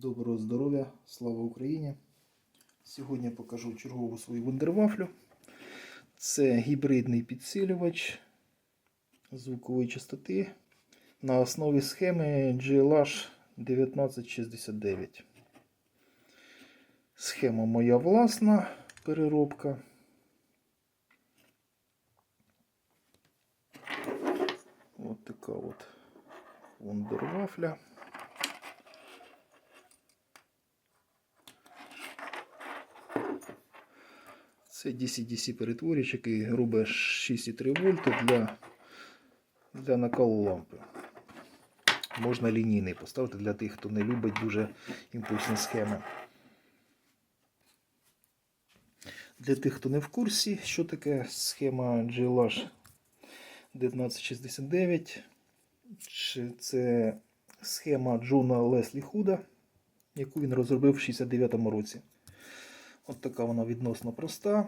Доброго здоров'я, слава Україні! Сьогодні покажу чергову свою вундервафлю. Це гібридний підсилювач звукової частоти на основі схеми GLH 1969. Схема моя власна переробка. От така от вундервафля. Це DC-DC перетворювач, який робить 6,3 вольти для, для накалу лампи. Можна лінійний поставити для тих, хто не любить дуже імпульсні схеми. Для тих, хто не в курсі, що таке схема GLH 1969. Чи Це схема Джона Леслі Худа, яку він розробив в 69-му році. От така вона відносно проста.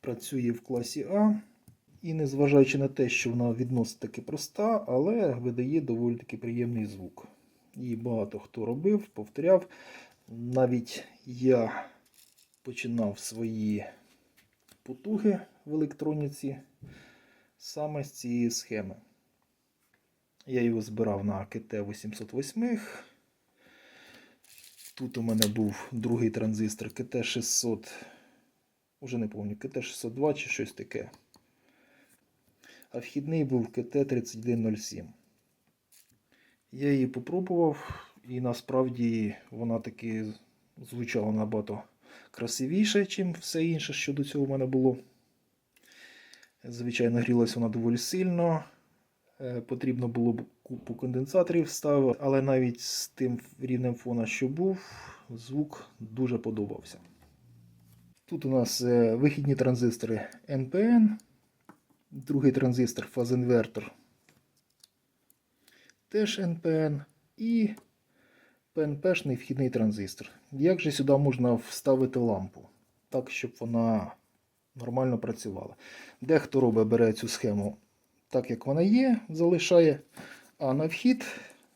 Працює в класі А. І незважаючи на те, що вона відносно таки проста, але видає доволі таки приємний звук. Її багато хто робив, повторяв. Навіть я починав свої потуги в електроніці саме з цієї схеми. Я його збирав на КТ 808. Тут у мене був другий транзистор КТ600, уже не пам'ятаю, КТ602 чи щось таке. А вхідний був КТ3107. Я її попробував, і насправді вона таки звучала набагато красивіше, ніж все інше, що до цього в мене було. Звичайно, грілася вона доволі сильно. Е, Потрібно було б купу конденсаторів ставити, але навіть з тим рівнем фона, що був, звук дуже подобався. Тут у нас е, вихідні транзистори NPN, другий транзистор фазінвертор теж NPN і PNP-шний вхідний транзистор. Як же сюди можна вставити лампу, так, щоб вона нормально працювала? Дехто робить, бере цю схему так, як вона є, залишає, а на вхід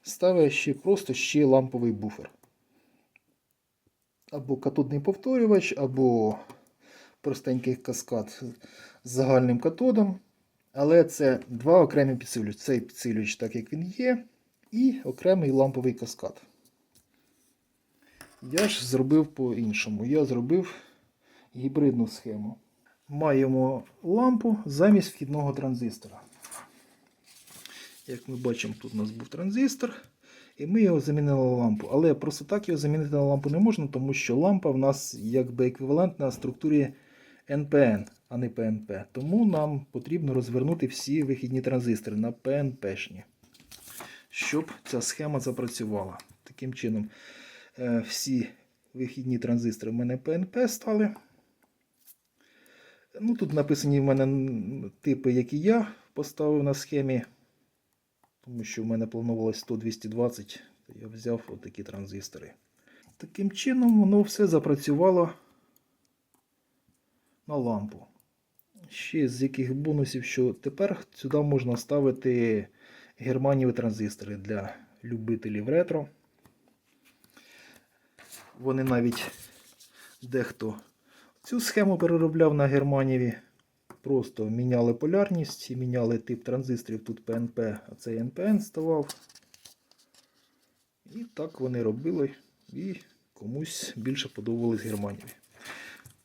ставить ще просто ще ламповий буфер. Або катодний повторювач, або простенький каскад з загальним катодом. Але це два окремі підсилювачі. Цей підсилювач, так як він є, і окремий ламповий каскад. Я ж зробив по-іншому. Я зробив гібридну схему. Маємо лампу замість вхідного транзистора. Як ми бачимо, тут у нас був транзистор, і ми його замінили на лампу. Але просто так його замінити на лампу не можна, тому що лампа в нас якби еквівалентна структурі NPN, а не PNP. Тому нам потрібно розвернути всі вихідні транзистори на PNP-шні, щоб ця схема запрацювала. Таким чином, е, всі вихідні транзистори в мене PNP стали. Ну, Тут написані в мене типи, які я поставив на схемі. Тому що в мене планувалось 100-220, то я взяв отакі транзистори. Таким чином воно все запрацювало на лампу. Ще з яких бонусів, що тепер сюди можна ставити германієві транзистори для любителів ретро. Вони навіть дехто цю схему переробляв на германієві. Просто міняли полярність міняли тип транзисторів. Тут PNP, а цей NPN ставав. І так вони робили. І комусь більше подобались германієві.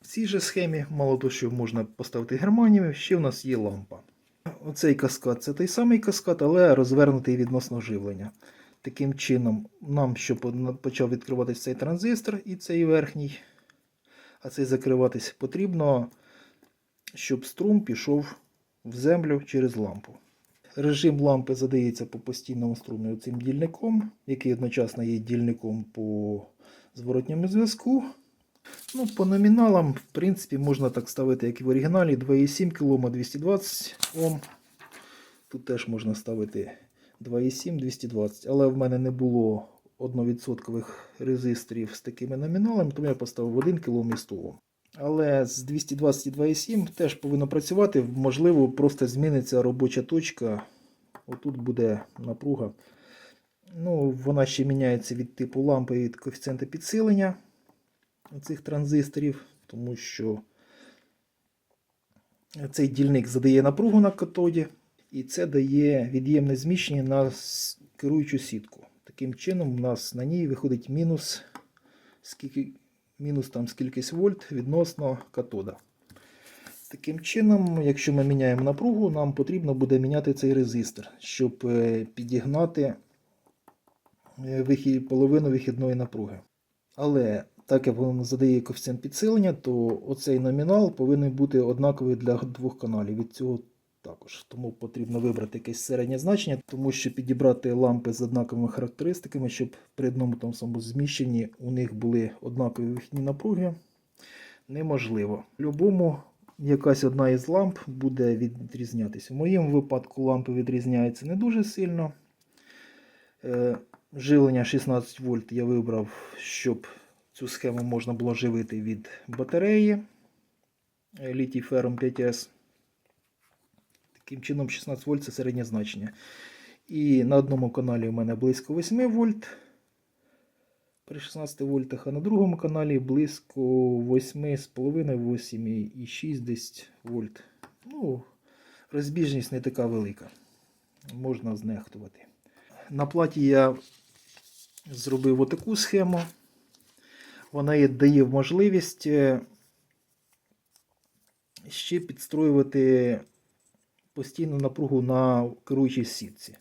В цій же схемі, мало того, що можна поставити германієві, ще в нас є лампа. Оцей каскад це той самий каскад, але розвернутий відносно живлення. Таким чином, нам, щоб почав відкриватися цей транзистор і цей верхній, а цей закриватись, потрібно щоб струм пішов в землю через лампу. Режим лампи задається по постійному струмі цим дільником, який одночасно є дільником по зворотньому зв'язку. Ну, По номіналам, в принципі, можна так ставити, як і в оригіналі, 2,7 кОм 220 Ом. Тут теж можна ставити 2,7 220 але в мене не було 1% резисторів з такими номіналами, тому я поставив 1 кОм і 100 Ом. Але з 222,7 теж повинно працювати. Можливо, просто зміниться робоча точка. Отут буде напруга. Ну, вона ще міняється від типу лампи і від коефіцієнта підсилення цих транзисторів, тому що цей дільник задає напругу на катоді, і це дає від'ємне зміщення на керуючу сітку. Таким чином, у нас на ній виходить мінус, скільки, мінус там скількись вольт відносно катода. Таким чином, якщо ми міняємо напругу, нам потрібно буде міняти цей резистор, щоб е, підігнати е, половину вихідної напруги. Але так як він задає коефіцієнт підсилення, то оцей номінал повинен бути однаковий для двох каналів. Від цього також. Тому потрібно вибрати якесь середнє значення, тому що підібрати лампи з однаковими характеристиками, щоб при одному тому самому зміщенні у них були однакові вихідні напруги, неможливо. В будь-якому якась одна із ламп буде відрізнятися. В моєму випадку лампи відрізняються не дуже сильно. Е, Живлення 16 вольт я вибрав, щоб цю схему можна було живити від батареї літій фером 5С. Таким чином 16 вольт це середнє значення. І на одному каналі у мене близько 8 вольт при 16 вольтах, а на другому каналі близько 8,5, 8,6 вольт. Ну, розбіжність не така велика. Можна знехтувати. На платі я зробив отаку схему. Вона дає можливість е, ще підстроювати постійну напругу на керуючій сітці.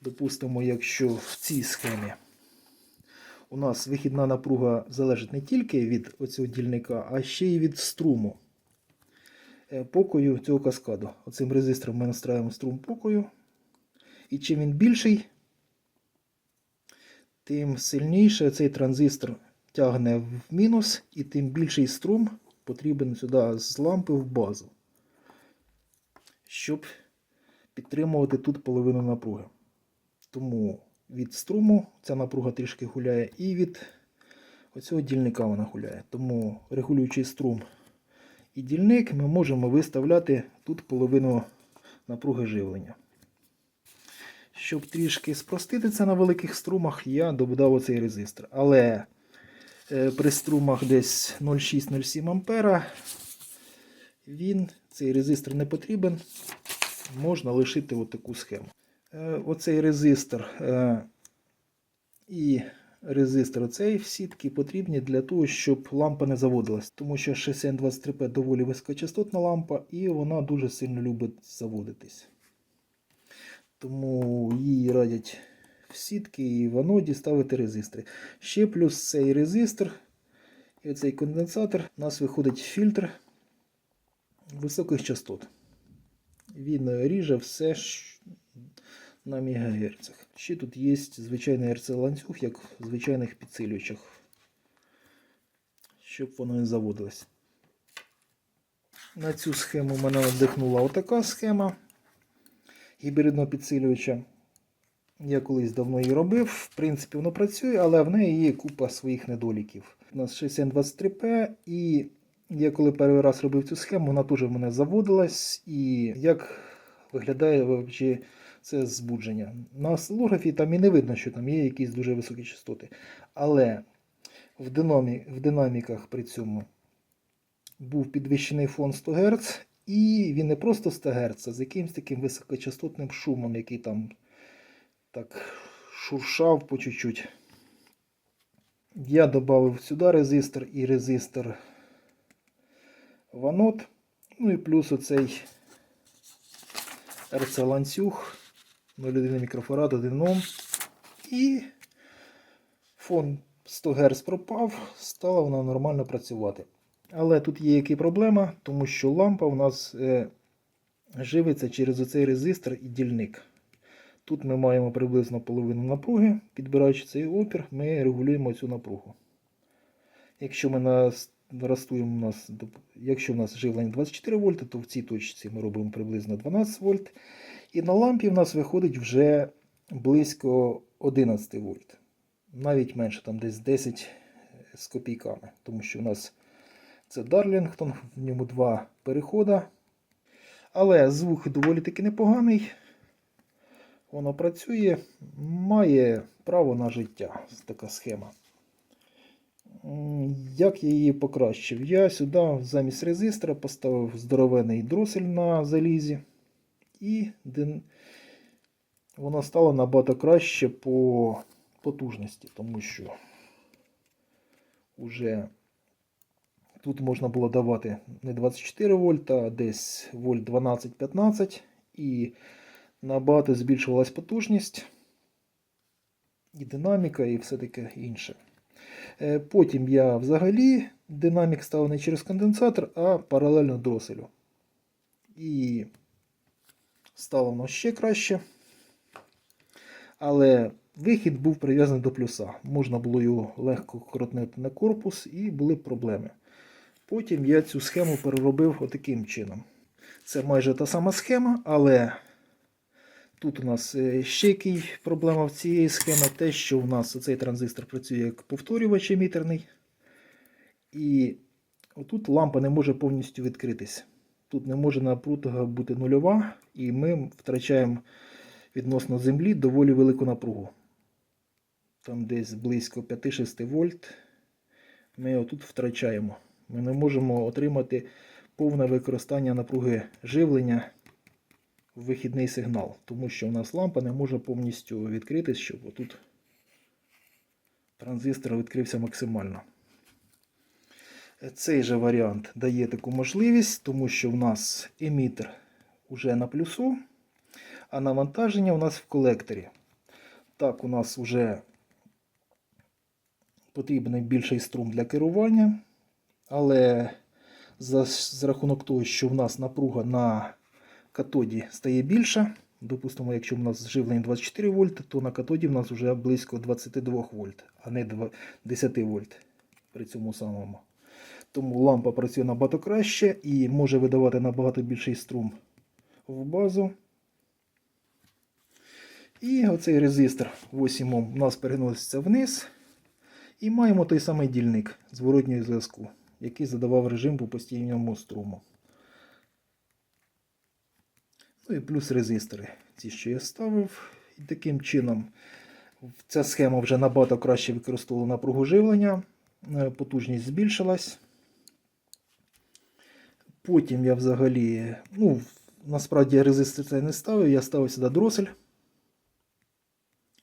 Допустимо, якщо в цій схемі у нас вихідна напруга залежить не тільки від оцього дільника, а ще й від струму е, покою цього каскаду. Оцим резистором ми настраюємо струм покою. І чим він більший, тим сильніше цей транзистор тягне в мінус, і тим більший струм потрібен сюди з лампи в базу, щоб підтримувати тут половину напруги. Тому від струму ця напруга трішки гуляє, і від оцього дільника вона гуляє. Тому регулюючи струм і дільник, ми можемо виставляти тут половину напруги живлення. Щоб трішки спростити це на великих струмах, я додав оцей резистор. Але е, при струмах десь 0,6-0,7 ампера він, цей резистор не потрібен. Можна лишити отаку схему. Е, Оцей резистор е, і резистор оцей в сітки потрібні для того, щоб лампа не заводилась. Тому що 6N23P доволі високочастотна лампа і вона дуже сильно любить заводитись. Тому їй радять в сітки і в аноді ставити резистори. Ще плюс цей резистор і цей конденсатор у нас виходить фільтр високих частот. Він ріже все на мегагерцах. Ще тут є звичайний РЦ ланцюг, як в звичайних підсилювачах, щоб воно не заводилось. На цю схему мене надихнула отака схема гібридного підсилювача. Я колись давно її робив. В принципі, воно працює, але в неї є купа своїх недоліків. У нас 6N23P, і я коли перший раз робив цю схему, вона теж в мене заводилась. І як виглядає взагалі це збудження. На осцилографі там і не видно, що там є якісь дуже високі частоти. Але в, динамі, в динаміках при цьому був підвищений фон 100 Гц, і він не просто 100 Гц, а з якимось таким високочастотним шумом, який там так шуршав по чуть-чуть. Я додав сюди резистор і резистор ванот. Ну і плюс оцей РЦ ланцюг 0,1 мікрофарад, 1 Ом. І фон 100 Гц пропав, стала вона нормально працювати. Але тут є яка проблема, тому що лампа у нас е, живиться через оцей резистор і дільник. Тут ми маємо приблизно половину напруги. Підбираючи цей опір, ми регулюємо цю напругу. Якщо ми нас- наростуємо у нас, якщо у нас живлення 24 вольти, то в цій точці ми робимо приблизно 12 вольт. І на лампі в нас виходить вже близько 11 вольт. Навіть менше, там десь 10 з копійками. Тому що у нас це Дарлінгтон, в ньому два переходи. Але звук доволі таки непоганий. воно працює, має право на життя. Така схема. Як я її покращив? Я сюди замість резистора поставив здоровений дросель на залізі. І воно стало набагато краще по потужності, тому що вже тут можна було давати не 24 вольта, а десь вольт 12-15 і набагато збільшувалась потужність, і динаміка, і все таке інше. Е, Потім я взагалі динамік ставив не через конденсатор, а паралельно дроселю. І стало воно ще краще. Але вихід був прив'язаний до плюса. Можна було його легко крутнути на корпус і були проблеми. Потім я цю схему переробив отаким чином. Це майже та сама схема, але тут у нас е, ще який проблема в цієї схеми, те, що у нас цей транзистор працює як повторювач емітерний. І отут лампа не може повністю відкритись. Тут не може напруга бути нульова, і ми втрачаємо відносно землі доволі велику напругу. Там десь близько 5-6 вольт. Ми отут втрачаємо. Ми не можемо отримати повне використання напруги живлення вихідний сигнал, тому що у нас лампа не може повністю відкритись, щоб отут транзистор відкрився максимально. Цей же варіант дає таку можливість, тому що в нас емітер вже на плюсу, а навантаження у нас в колекторі. Так, у нас вже потрібен більший струм для керування, але за, за рахунок того, що в нас напруга на катоді стає більша, допустимо, якщо в нас живлення 24 вольт, то на катоді в нас вже близько 22 вольт, а не 10 вольт при цьому самому. Тому лампа працює набагато краще і може видавати набагато більший струм в базу. І оцей резистор 8 Ом у нас переноситься вниз. І маємо той самий дільник зворотнього зв'язку, який задавав режим по постійному струму. Ну і плюс резистори. Ці, що я ставив. І таким чином ця схема вже набагато краще використовувала напругу живлення. Е, Потужність збільшилась. Потім я взагалі, ну, насправді я резистор цей не ставив, я ставив сюди дросель.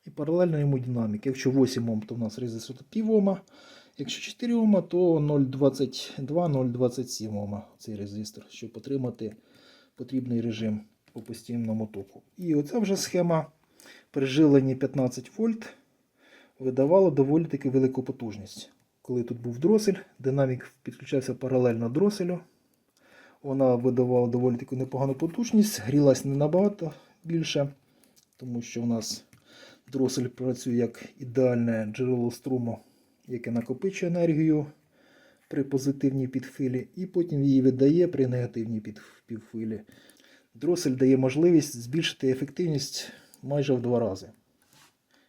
І паралельно йому динамік. Якщо 8 Ом, то в нас резистор пів Ома. Якщо 4 Ома, то 0,22-0,27 Ома цей резистор, щоб отримати потрібний режим по постійному току. І оця вже схема при живленні 15 вольт видавала доволі таки велику потужність. Коли тут був дросель, динамік підключався паралельно дроселю. Вона видавала доволі таку непогану потужність, грілась не набагато більше, тому що у нас дросель працює як ідеальне джерело струму, яке накопичує енергію при позитивній підхвилі, і потім її видає при негативній під- підхвилі. Дросель дає можливість збільшити ефективність майже в два рази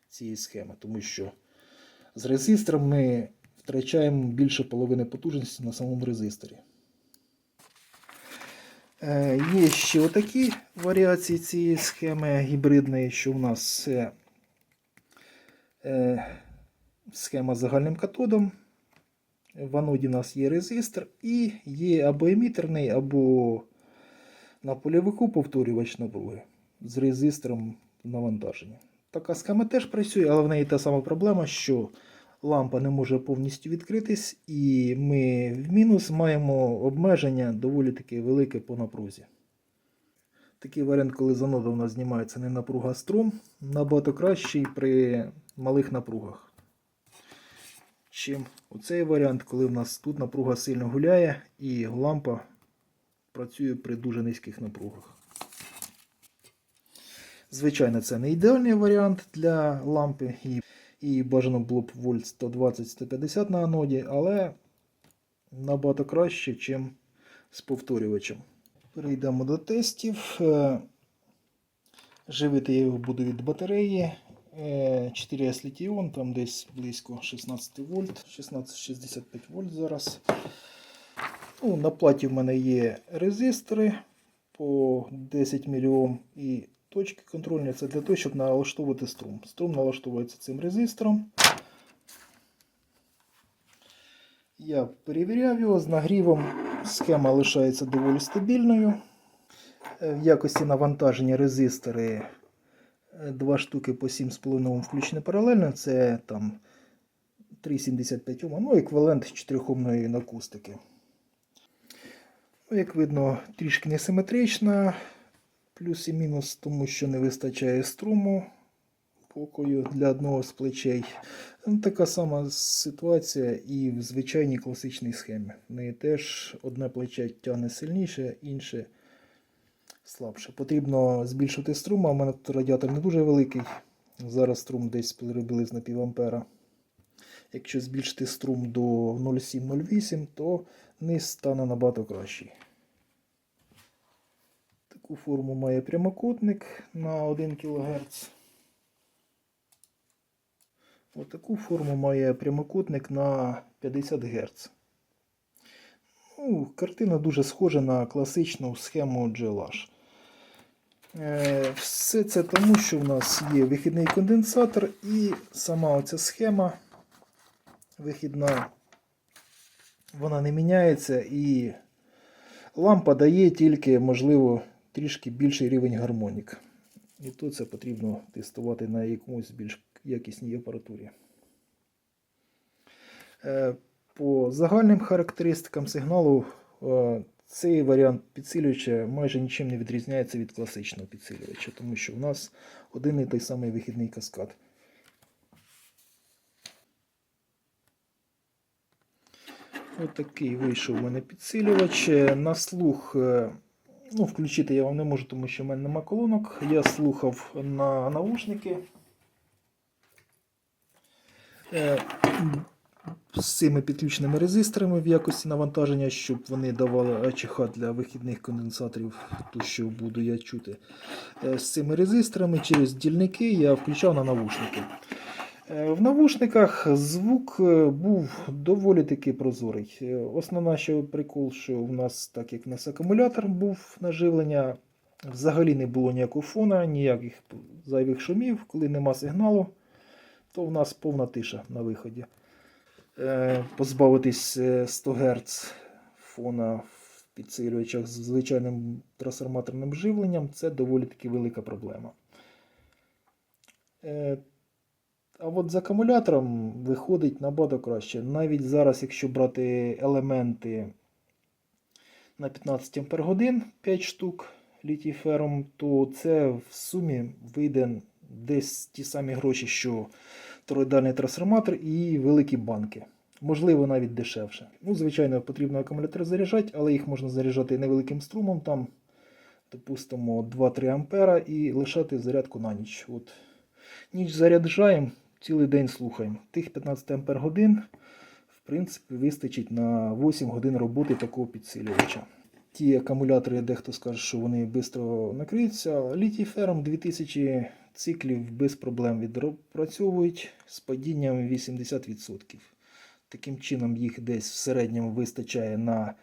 цієї схеми, тому що з резистором ми втрачаємо більше половини потужності на самому резисторі. Е, Є ще отакі варіації цієї схеми гібридної, що в нас е, схема з загальним катодом. В аноді у нас є резистор і є або емітерний, або на польовику повторювач напруги з резистором навантаження. Така схема теж працює, але в неї та сама проблема, що лампа не може повністю відкритись, і ми в мінус маємо обмеження доволі таки велике по напрузі. Такий варіант, коли з анода у нас знімається не напруга, струм, набагато кращий при малих напругах. Чим оцей варіант, коли в нас тут напруга сильно гуляє і лампа працює при дуже низьких напругах. Звичайно, це не ідеальний варіант для лампи, і, і бажано було б вольт 120-150 на аноді, але набагато краще, ніж з повторювачем. Перейдемо до тестів. Е, Живити я його буду від батареї. Е, 4С літіон, там десь близько 16 вольт, 1665 вольт зараз. Ну, на платі в мене є резистори по 10 мільйом і точки контрольні це для того, щоб налаштовувати струм. Струм налаштовується цим резистором. Я перевіряв його з нагрівом. Схема лишається доволі стабільною. Е, В якості навантаження резистори е, два штуки по 7,5 Ом включені паралельно. Це там 3,75 Ома, ну еквівалент 4-омної акустики. Ну, як видно, трішки несиметрична. Плюс і мінус, тому що не вистачає струму покою для одного з плечей. Ну, Така сама ситуація і в звичайній класичній схемі. В неї теж одне плече тягне сильніше, інше слабше. Потрібно збільшити струм, а в мене тут радіатор не дуже великий. Зараз струм десь приблизно пів ампера. Якщо збільшити струм до 0,7-0,8, то низ стане набагато кращий. Таку форму має прямокутник на 1 кГц. Отаку форму має прямокутник на 50 Гц. Ну, картина дуже схожа на класичну схему GLH. Е, Все це тому, що в нас є вихідний конденсатор і сама оця схема вихідна, вона не міняється і лампа дає тільки, можливо, трішки більший рівень гармонік. І тут це потрібно тестувати на якомусь більш якісній апаратурі. Е, По загальним характеристикам сигналу е, цей варіант підсилювача майже нічим не відрізняється від класичного підсилювача, тому що у нас один і той самий вихідний каскад. Отакий вийшов у мене підсилювач. Е, На слух, ну, включити я вам не можу, тому що в мене нема колонок. Я слухав на наушники. Е, З цими підключеними резисторами в якості навантаження, щоб вони давали АЧХ для вихідних конденсаторів, ту, що буду я чути. Е, З цими резисторами через дільники я включав на навушники. Е, В навушниках звук е, був доволі таки прозорий. Е, Основна ще прикол, що в нас, так як в нас акумулятор був на живлення, взагалі не було ніякого фона, ніяких зайвих шумів, коли нема сигналу, то в нас повна тиша на виході. Позбавитись е, 100 Гц фона в підсилювачах з звичайним трансформаторним живленням це доволі таки велика проблема. А от з акумулятором виходить набагато краще. Навіть зараз, якщо брати елементи на 15 Ампер годин 5 штук літій фером, то це в сумі вийде десь ті самі гроші, що тороїдальний трансформатор і великі банки. Можливо, навіть дешевше. Ну, звичайно, потрібно акумулятори заряджати, але їх можна заряджати невеликим струмом, там, допустимо, 2-3 ампера і лишати зарядку на ніч. От. Ніч заряджаємо, цілий день слухаємо. Тих 15 ампер годин, в принципі, вистачить на 8 годин роботи такого підсилювача. Ті акумулятори, дехто скаже, що вони швидко накриються. Літій фером 2000 циклів без проблем відпрацьовують з падінням 80%. Таким чином, їх десь в середньому вистачає на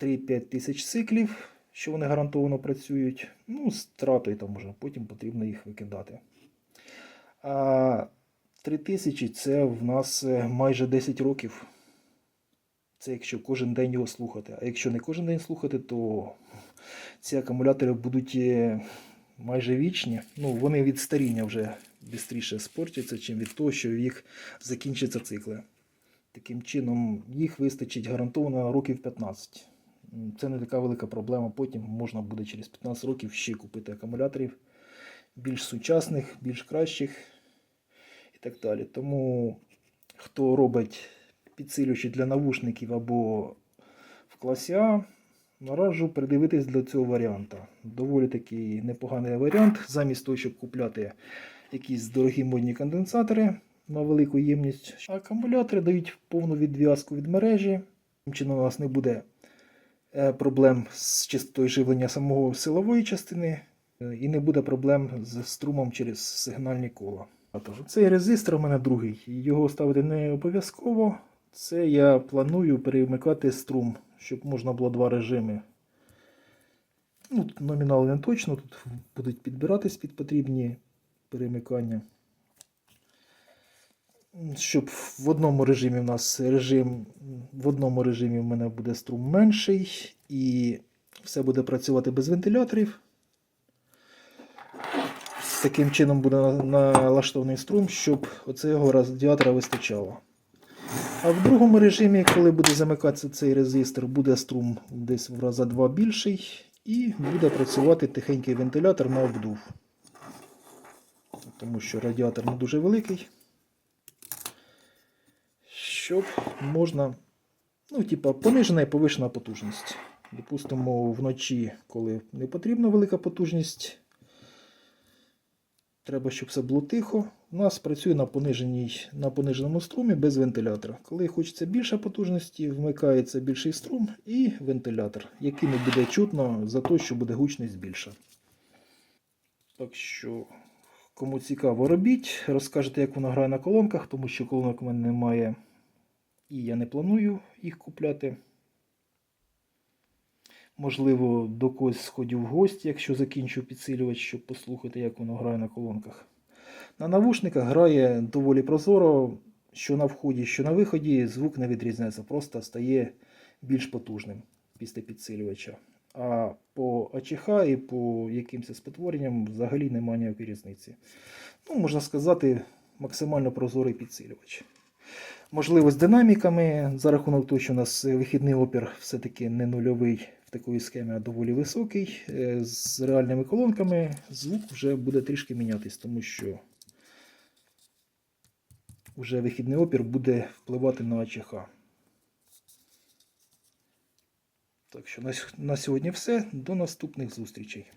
3-5 тисяч циклів, що вони гарантовано працюють. Ну, з тратою там уже, потім потрібно їх викидати. А 3000 це в нас е, майже 10 років. Це якщо кожен день його слухати. А якщо не кожен день слухати, то ці акумулятори будуть е, майже вічні. Ну, вони від старіння вже швидше спортяться, чим від того, що в їх закінчаться цикли. Таким чином, їх вистачить гарантовано років 15. Це не така велика проблема. Потім можна буде через 15 років ще купити акумуляторів більш сучасних, більш кращих і так далі. Тому хто робить підсилювачі для навушників або в класі А, нараджу придивитись до цього варіанта. Доволі такий непоганий варіант. Замість того, щоб купляти якісь дорогі модні конденсатори на велику ємність, акумулятори дають повну відв'язку від мережі. Таким чином у нас не буде е, проблем з частотою живлення самого силової частини е, і не буде проблем з струмом через сигнальні кола. Тож, Цей резистор у мене другий. Його ставити не обов'язково. Це я планую перемикати струм, щоб можна було два режими. Ну, тут номінал не точно, тут будуть підбиратись під потрібні перемикання. Щоб в одному режимі в нас режим, в одному режимі в мене буде струм менший, і все буде працювати без вентиляторів. Таким чином буде налаштований струм, щоб оцього радіатора вистачало. А в другому режимі, коли буде замикатися цей резистор, буде струм десь в раза два більший, і буде працювати тихенький вентилятор на обдув. Тому що радіатор не дуже великий. Щоб можна, ну, типа, понижена і повишена потужність. Допустимо, вночі, коли не потрібна велика потужність, треба, щоб все було тихо. У нас працює на, пониженій, на пониженому струмі без вентилятора. Коли хочеться більше потужності, вмикається більший струм і вентилятор, який не буде чутно за те, що буде гучність більша. Так що, кому цікаво, робіть. Розкажете, як воно грає на колонках, тому що колонок у мене немає. І я не планую їх купляти. Можливо, до когось сходю в гості, якщо закінчу підсилювач, щоб послухати, як воно грає на колонках. На навушниках грає доволі прозоро, що на вході, що на виході, звук не відрізняється, просто стає більш потужним після підсилювача. А по АЧХ і по якимось спотворенням взагалі немає ніякої різниці. Ну, можна сказати, максимально прозорий підсилювач. Можливо, з динаміками, за рахунок того, що у нас вихідний опір все-таки не нульовий такої схеми доволі високий. е, З реальними колонками звук вже буде трішки мінятись, тому що вже вихідний опір буде впливати на АЧХ. Так що на сьогодні все. До наступних зустрічей.